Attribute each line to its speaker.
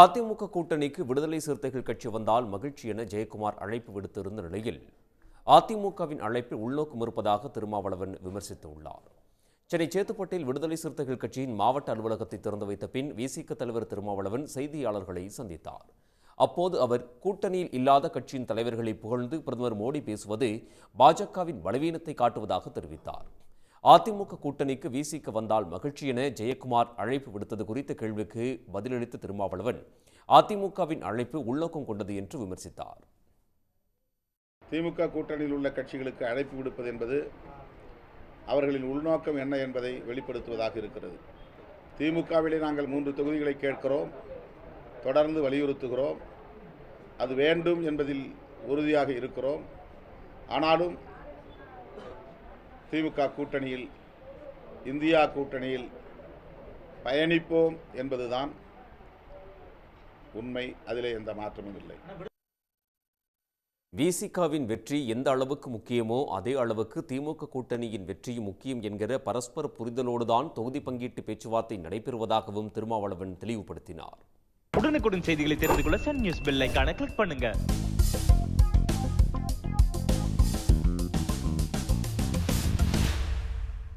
Speaker 1: அதிமுக கூட்டணிக்கு விடுதலை சிறுத்தைகள் கட்சி வந்தால் மகிழ்ச்சி என ஜெயக்குமார் அழைப்பு விடுத்திருந்த நிலையில் அதிமுகவின் அழைப்பில் உள்நோக்கம் இருப்பதாக திருமாவளவன் விமர்சித்துள்ளார். சென்னை சேத்துப்பட்டில் விடுதலை சிறுத்தைகள் கட்சியின் மாவட்ட அலுவலகத்தை திறந்து வைத்த பின் விசிக தலைவர் திருமாவளவன் செய்தியாளர்களை சந்தித்தார். அப்போது அவர் கூட்டணியில் இல்லாத கட்சியின் தலைவர்களை புகழ்ந்து பிரதமர் மோடி பேசுவது பாஜகவின் பலவீனத்தை காட்டுவதாக தெரிவித்தார். அதிமுக கூட்டணிக்கு விசிக்கு வந்தால் மகிழ்ச்சி என ஜெயக்குமார் அழைப்பு விடுத்தது குறித்த கேள்விக்கு பதிலளித்த திருமாவளவன் அதிமுகவின் அழைப்பு உள்நோக்கம் கொண்டது என்று விமர்சித்தார்.
Speaker 2: திமுக கூட்டணியில் உள்ள கட்சிகளுக்கு அழைப்பு விடுப்பது என்பது அவர்களின் உள்நோக்கம் என்ன என்பதை வெளிப்படுத்துவதாக இருக்கிறது. திமுகவிலே நாங்கள் மூன்று தொகுதிகளை கேட்கிறோம் தொடர்ந்து வலியுறுத்துகிறோம் அது வேண்டும் என்பதில் உறுதியாக இருக்கிறோம். ஆனாலும் திமுக கூட்டணியில் இந்தியா கூட்டணியில் பயணிப்போம் என்பதுதான் உண்மை. அதிலே எந்த மாற்றமும் இல்லை.
Speaker 1: விசிகாவின் வெற்றி எந்த அளவுக்கு முக்கியமோ அதே அளவுக்கு திமுக கூட்டணியின் வெற்றியும் முக்கியம் என்கிற பரஸ்பர புரிதலோடுதான் தொகுதி பங்கீட்டு பேச்சுவார்த்தை நடைபெறுவதாகவும் திருமாவளவன் தெளிவுபடுத்தினார்.
Speaker 3: உடனுக்குடன் செய்திகளை தெரிந்து கொள்ள சன் நியூஸ் பெல் கிளிக் பண்ணுங்க.